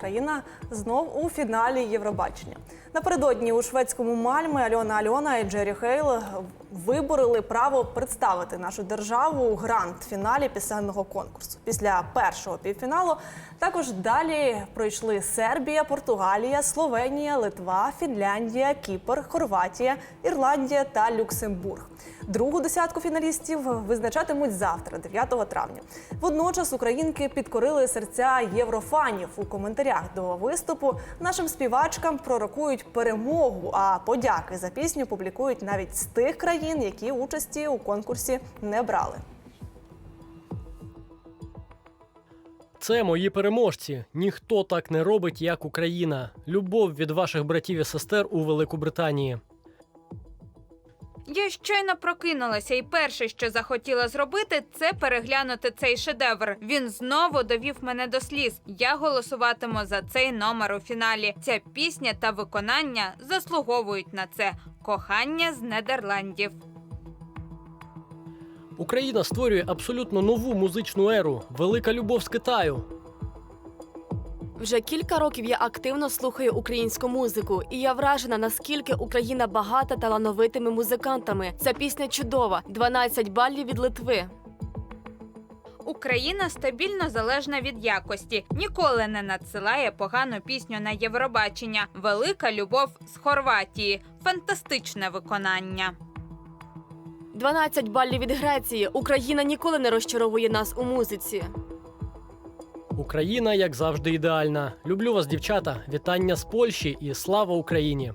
Країна знов у фіналі Євробачення. Напередодні у шведському мальми Альона Альона і Джері Хейл вибороли право представити нашу державу у гранд-фіналі пісенного конкурсу. Після першого півфіналу також далі пройшли Сербія, Португалія, Словенія, Литва, Фінляндія, Кіпр, Хорватія, Ірландія та Люксембург. Другу десятку фіналістів визначатимуть завтра, 9 травня. Водночас українки підкорили серця єврофанів у коментарях до виступу. Нашим співачкам пророкують перемогу, а подяки за пісню публікують навіть з тих країн, які участі у конкурсі не брали. Це мої переможці. Ніхто так не робить, як Україна. Любов від ваших братів і сестер у Великобританії. Я щойно прокинулася, і перше, що захотіла зробити, це переглянути цей шедевр. Він знову довів мене до сліз. Я голосуватиму за цей номер у фіналі. Ця пісня та виконання заслуговують на це. Кохання з Нідерландів. Україна створює абсолютно нову музичну еру. Велика любов з Китаю. Вже кілька років я активно слухаю українську музику, і я вражена, наскільки Україна багата талановитими музикантами. Ця пісня чудова. 12 балів від Литви. Україна стабільно залежна від якості, ніколи не надсилає погану пісню на Євробачення. Велика любов з Хорватії. Фантастичне виконання. 12 балів від Греції. Україна ніколи не розчаровує нас у музиці. Україна, як завжди, ідеальна. Люблю вас, дівчата. Вітання з Польщі і слава Україні!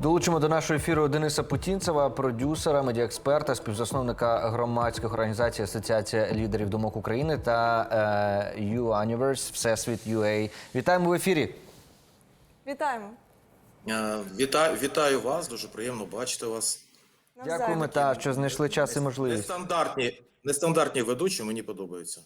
Долучимо до нашого ефіру Дениса Путінцева, продюсера, медіаексперта, співзасновника громадських організацій Асоціація лідерів думок України та е, U-Universe, Всесвіт UA. Вітаємо в ефірі. Вітаємо! Е, Вітаю, вітаю вас, дуже приємно бачити вас. Навзаєм. Дякуємо, та що знайшли час і можливість. Нестандартні, нестандартні ведучі мені подобаються.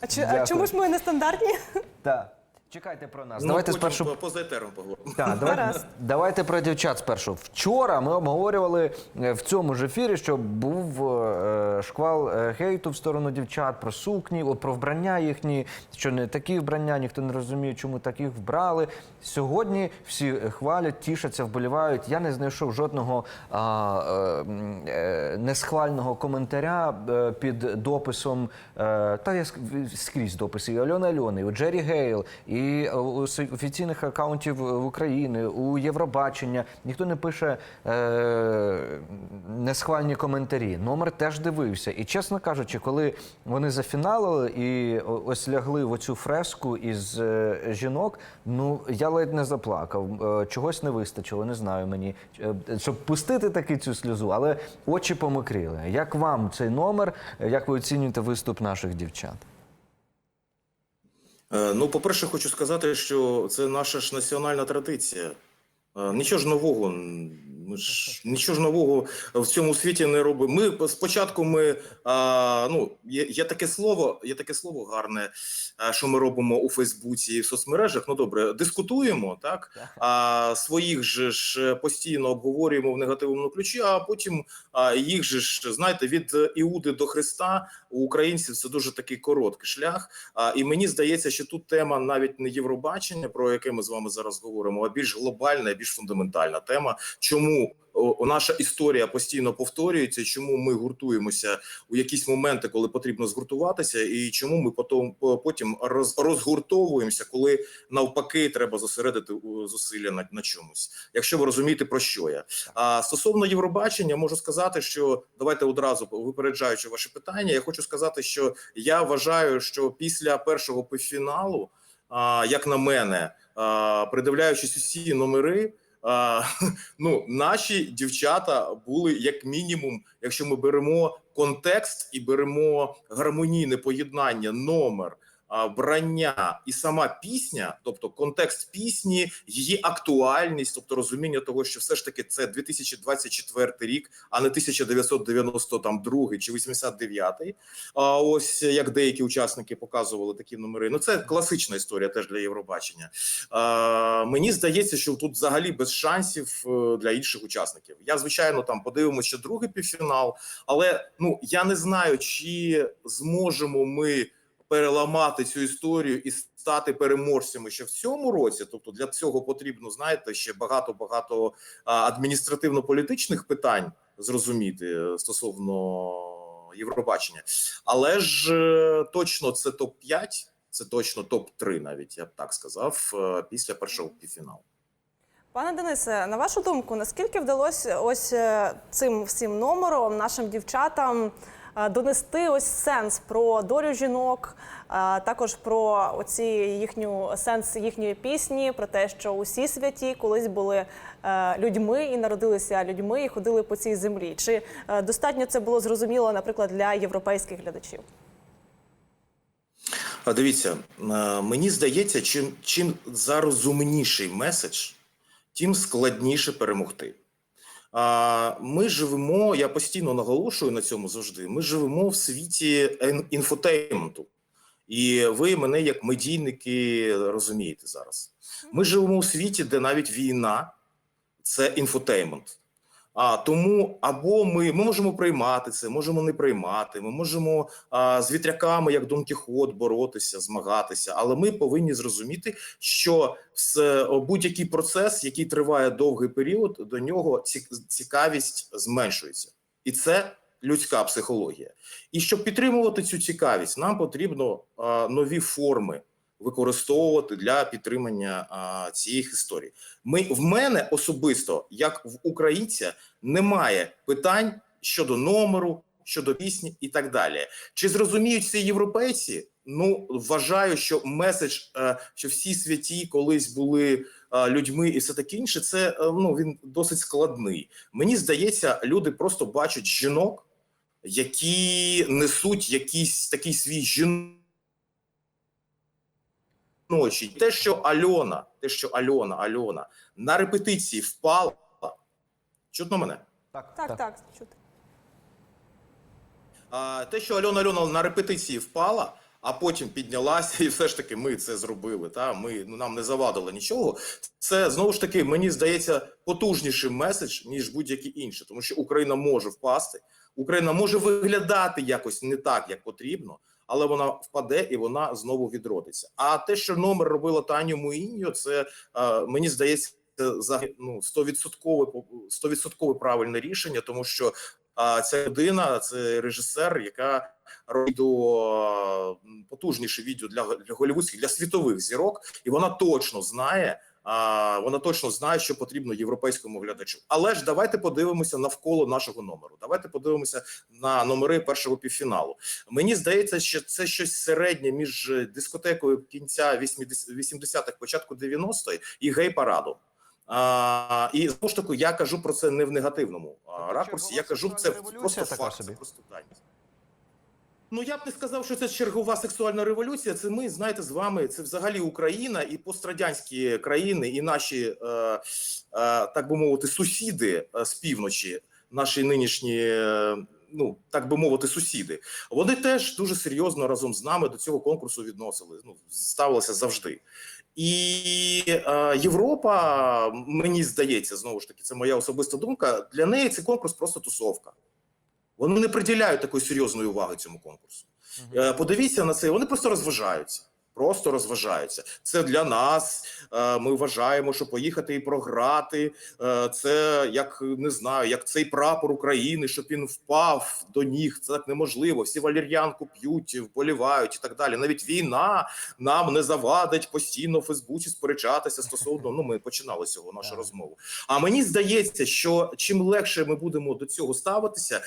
А, чи- а чому ж ми нестандартні? Так. Чекайте про нас. Ну, давайте спершу по- поза етером поговоримо. Так, давайте, Гаразд. давайте про дівчат спершу. Вчора ми обговорювали е, в цьому ж ефірі, що був е, шквал е, хейту в сторону дівчат про сукні, про вбрання їхні, що не такі вбрання, ніхто не розуміє, чому таких вбрали. Сьогодні всі хвалять, тішаться, вболівають. Я не знайшов жодного а, е, е, несхвального коментаря е, під дописом. Е, та я ск- скрізь дописи і Альони Альони, і у Джері Гейл, і е, у офіційних акаунтів в України, у Євробачення. Ніхто не пише е, несхвальні коментарі. Номер теж дивився. І чесно кажучи, коли вони зафіналили і ось лягли в оцю фреску із е, жінок, ну я ледь не заплакав. Е, чогось не вистачило, не знаю мені, е, щоб пустити таки цю сльозу, але очі помокріли. Як вам цей номер? Як ви оцінюєте виступ наших дівчат? Ну, по-перше, хочу сказати, що це наша ж національна традиція. Нічого ж нового. Ми ж нічого ж нового в цьому світі не робимо. Ми спочатку ми а, ну є, є таке слово, є таке слово гарне, а, що ми робимо у Фейсбуці і в соцмережах. Ну добре, дискутуємо так. А своїх же ж постійно обговорюємо в негативному ключі, а потім а, їх же ж знаєте від Іуди до Христа у українців це дуже такий короткий шлях. А, і мені здається, що тут тема навіть не Євробачення, про яке ми з вами зараз говоримо, а більш глобальна, більш фундаментальна тема. Чому о, наша історія постійно повторюється? Чому ми гуртуємося у якісь моменти, коли потрібно згуртуватися, і чому ми потім потім роз, розгуртовуємося, коли навпаки треба зосередити зусилля на, на чомусь? Якщо ви розумієте про що я а стосовно Євробачення, можу сказати, що давайте одразу випереджаючи ваше питання, я хочу сказати, що я вважаю, що після першого півфіналу, як на мене, придивляючись усі номери. Ну, наші дівчата були як мінімум, якщо ми беремо контекст і беремо гармонійне поєднання, номер, а, брання і сама пісня, тобто контекст пісні, її актуальність, тобто розуміння того, що все ж таки це 2024 рік, а не 1992 чи 89. А ось як деякі учасники показували такі номери. Ну це класична історія теж для Євробачення. А, мені здається, що тут взагалі без шансів е, для інших учасників. Я звичайно там подивимося ще другий півфінал, але ну я не знаю, чи зможемо ми переламати цю історію і стати переможцями ще в цьому році. Тобто для цього потрібно, знаєте, ще багато багато адміністративно-політичних питань зрозуміти е, стосовно Євробачення. Але ж е, точно це топ 5 це точно топ 3 навіть я б так сказав, е, після першого півфіналу. Пане Денисе, на вашу думку, наскільки вдалося ось цим всім номером нашим дівчатам донести ось сенс про долю жінок, також про оці їхню сенс їхньої пісні, про те, що усі святі колись були е, людьми і народилися людьми і ходили по цій землі? Чи е, достатньо це було зрозуміло, наприклад, для європейських глядачів? А Дивіться, е, мені здається, чим, чим зарозумніший меседж, тим складніше перемогти. Ми живемо, я постійно наголошую на цьому завжди. Ми живемо в світі ен- інфотейменту. І ви мене як медійники розумієте зараз. Ми живемо у світі, де навіть війна це інфотеймент. А тому або ми, ми можемо приймати це, можемо не приймати. Ми можемо а, з вітряками, як Дон Кіхот, боротися, змагатися. Але ми повинні зрозуміти, що будь-який процес, який триває довгий період, до нього цікавість зменшується, і це людська психологія. І щоб підтримувати цю цікавість, нам потрібно а, нові форми використовувати для підтримання цієї історії. Ми в мене особисто, як в українця, немає питань щодо номеру, щодо пісні і так далі. Чи зрозуміють це європейці? Ну вважаю, що меседж, е, що всі святі колись були е, людьми, і все таке інше, це е, ну він досить складний. Мені здається, люди просто бачать жінок, які несуть якийсь такий свій жіночий. Те, що Альона, те, що Альона, Альона на репетиції впала. Чутно мене? Так, так, чути. А, те, що Альона Альона на репетиції впала, а потім піднялася, і все ж таки ми це зробили. Та ми ну, нам не завадило нічого. Це знову ж таки, мені здається, потужніший меседж ніж будь-який інший, тому що Україна може впасти, Україна може виглядати якось не так, як потрібно. Але вона впаде і вона знову відродиться. А те, що номер робила Таню Муїньо, це е, мені здається за ну 100% 100% правильне рішення, тому що а ця людина, це режисер, яка робить потужніше відео для, для голівудських, для світових зірок, і вона точно знає. А вона точно знає, що потрібно європейському глядачу. Але ж давайте подивимося навколо нашого номеру. Давайте подивимося на номери першого півфіналу. Мені здається, що це щось середнє між дискотекою кінця 80-х, початку 90-х і гей-парадом. А, і знову ж таки, я кажу про це не в негативному а, ракурсі. Я кажу це просто факт, це просто даність. Ну я б не сказав, що це чергова сексуальна революція. Це ми знаєте з вами. Це взагалі Україна і пострадянські країни, і наші е, е, так би мовити, сусіди е, з півночі, наші нинішні. е, Ну, так би мовити, сусіди. Вони теж дуже серйозно разом з нами до цього конкурсу відносили. Ну, ставилося завжди. І е, Європа, мені здається, знову ж таки, це моя особиста думка. Для неї цей конкурс просто тусовка. Вони не приділяють такої серйозної уваги цьому конкурсу. Е, Подивіться на це, вони просто розважаються. Просто розважаються. Це для нас. е, Ми вважаємо, що поїхати і програти. е, Це як не знаю, як цей прапор України, щоб він впав до ніг. Це так неможливо. Всі валір'янку п'ють, вболівають і так далі. Навіть війна нам не завадить постійно в Фейсбуці сперечатися стосовно. Ну, ми починали цього нашу розмову. А мені здається, що чим легше ми будемо до цього ставитися,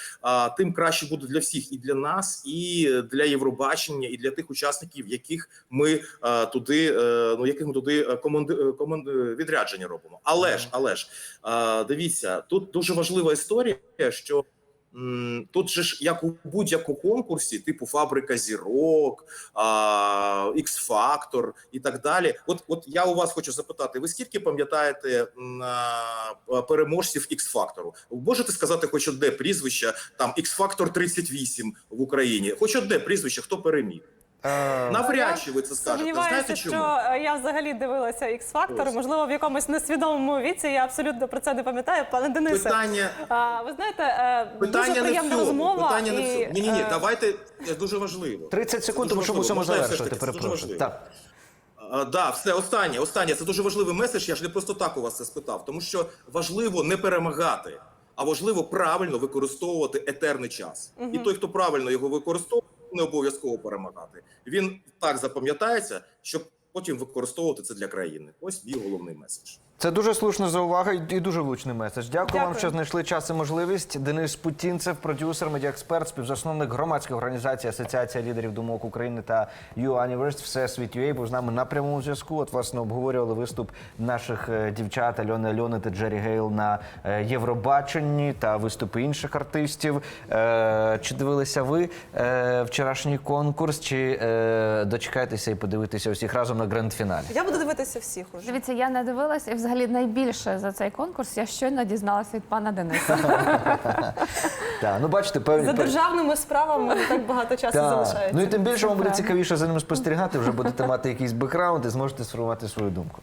тим краще буде для всіх і для нас, і для Євробачення, і для тих учасників, яких ми а, туди, е, ну яких ми туди е, команди, е, команди відрядження робимо. Але ж, але ж дивіться, тут дуже важлива історія, що. м, Тут же ж як у будь-якому конкурсі, типу фабрика зірок, X-Factor і так далі. От, от я у вас хочу запитати: ви скільки пам'ятаєте переможців X-Factor? Можете сказати хоч одне прізвище там X-Factor 38 в Україні? Хоч одне прізвище, хто переміг? Е, Навряд чи ви це скажете. Знаєте чому? е, я взагалі дивилася X-Factor, Ось. можливо, в якомусь несвідомому віці. Я абсолютно про це не пам'ятаю. Пане Денисе, Питання, а, ви знаєте, е, питання дуже приємна цьому. розмова. Питання не в. Ні, ні, ні, давайте дуже важливо. 30 секунд, тому що мусимо завершити. Перепрошую. Так. А, да, все останнє, останнє. Це дуже важливий меседж. Я ж не просто так у вас це спитав, тому що важливо не перемагати, а важливо правильно використовувати етерний час. І той, хто правильно його використовує, не обов'язково перемагати. Він так запам'ятається, щоб потім використовувати це для країни. Ось мій головний меседж. Це дуже слушна заувага і і дуже влучний меседж. Дякую, вам, що знайшли час і можливість. Денис Путінцев, продюсер, медіаексперт, співзасновник громадської організації Асоціація лідерів думок України та UAniverse, Всесвіт UA, був з нами на прямому зв'язку. От власне обговорювали виступ наших е, дівчат Альони Альони та Джері Гейл на е, Євробаченні та виступи інших артистів. Е, Чи дивилися ви вчорашній конкурс? Чи дочекаєтеся і подивитися усіх разом на гранд-фіналі? Я буду дивитися всіх уже. Дивіться, я не дивилася, і взагалі найбільше за цей конкурс я щойно дізналася від пана Дениса. Так, ну бачите, певні За державними справами не так багато часу Так. залишається. Ну і тим більше вам буде цікавіше за ним спостерігати, вже будете мати якийсь бекграунд і зможете сформувати свою думку.